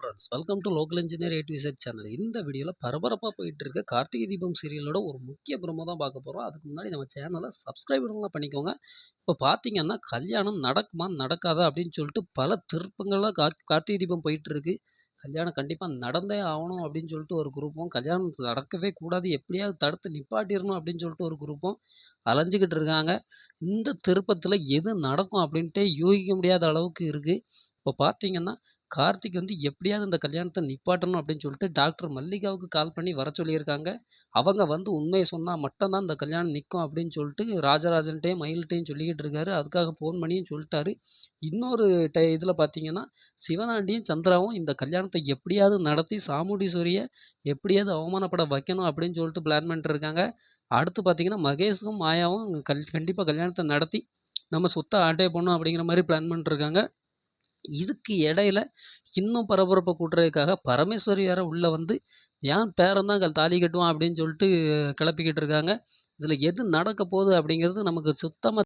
Friends welcome to local engineer A to channel இந்த வீடியோவில் பரபரப்பாக போயிட்டு இருக்க கார்த்திகை தீபம் சீரியலோட ஒரு முக்கிய பிரமோ தான் பார்க்க போகிறோம் அதுக்கு முன்னாடி நம்ம சேனலை சப்ஸ்கிரைபர்லாம் பண்ணிக்கோங்க. இப்போ பார்த்தீங்கன்னா கல்யாணம் நடக்குமா நடக்காதா அப்படின்னு சொல்லிட்டு பல திருப்பங்கள்லாம் கா கார்த்திகை தீபம் போயிட்டு இருக்கு கல்யாணம் கண்டிப்பாக நடந்தே ஆகணும் அப்படின்னு சொல்லிட்டு ஒரு குரூப்பும் கல்யாணம் நடக்கவே கூடாது எப்படியாவது தடுத்து நிப்பாட்டிடணும் அப்படின்னு சொல்லிட்டு ஒரு குரூப்பும் அலைஞ்சிக்கிட்டு இருக்காங்க. இந்த திருப்பத்தில் எது நடக்கும் அப்படின்ட்டு யூகிக்க முடியாத அளவுக்கு இருக்குது இப்போ பார்த்தீங்கன்னா கார்த்திக் வந்து எப்படியாவது இந்த கல்யாணத்தை நிப்பாட்டணும் அப்படின்னு சொல்லிட்டு டாக்டர் மல்லிகாவுக்கு கால் பண்ணி வர சொல்லியிருக்காங்க. அவங்க வந்து உண்மையை சொன்னால் மட்டும்தான் இந்த கல்யாணம் நிற்கும் அப்படின்னு சொல்லிட்டு ராஜராஜன்ட்டையும் மயில்கிட்டையும் சொல்லிக்கிட்டு இருக்காரு. அதுக்காக ஃபோன் பண்ணியும் சொல்லிட்டாரு. இன்னொரு டை இதில் பார்த்தீங்கன்னா சிவனாண்டியும் சந்திராவும் இந்த கல்யாணத்தை எப்படியாவது நடத்தி சாமுண்டீஸ்வரியை எப்படியாவது அவமானப்பட வைக்கணும் அப்படின்னு சொல்லிட்டு பிளான் பண்ணிட்டு இருக்காங்க. அடுத்து பார்த்தீங்கன்னா மகேஷும் மாயாவும் கல் கண்டிப்பாக கல்யாணத்தை நடத்தி நம்ம சொத்தை ஆட்டே பண்ணணும் அப்படிங்கிற மாதிரி பிளான் பண்ணிட்டுருக்காங்க இதுக்கு இடையில இன்னும் பரபரப்பை கூட்டுறதுக்காக பரமேஸ்வரி வேற உள்ளே வந்து ஏன் பேரன் தான் தாலி கட்டுவான்? அப்படின்னு சொல்லிட்டு கிளப்பிக்கிட்டு இருக்காங்க. இதில் எது நடக்க போகுது அப்படிங்கிறது நமக்கு சுத்தமாக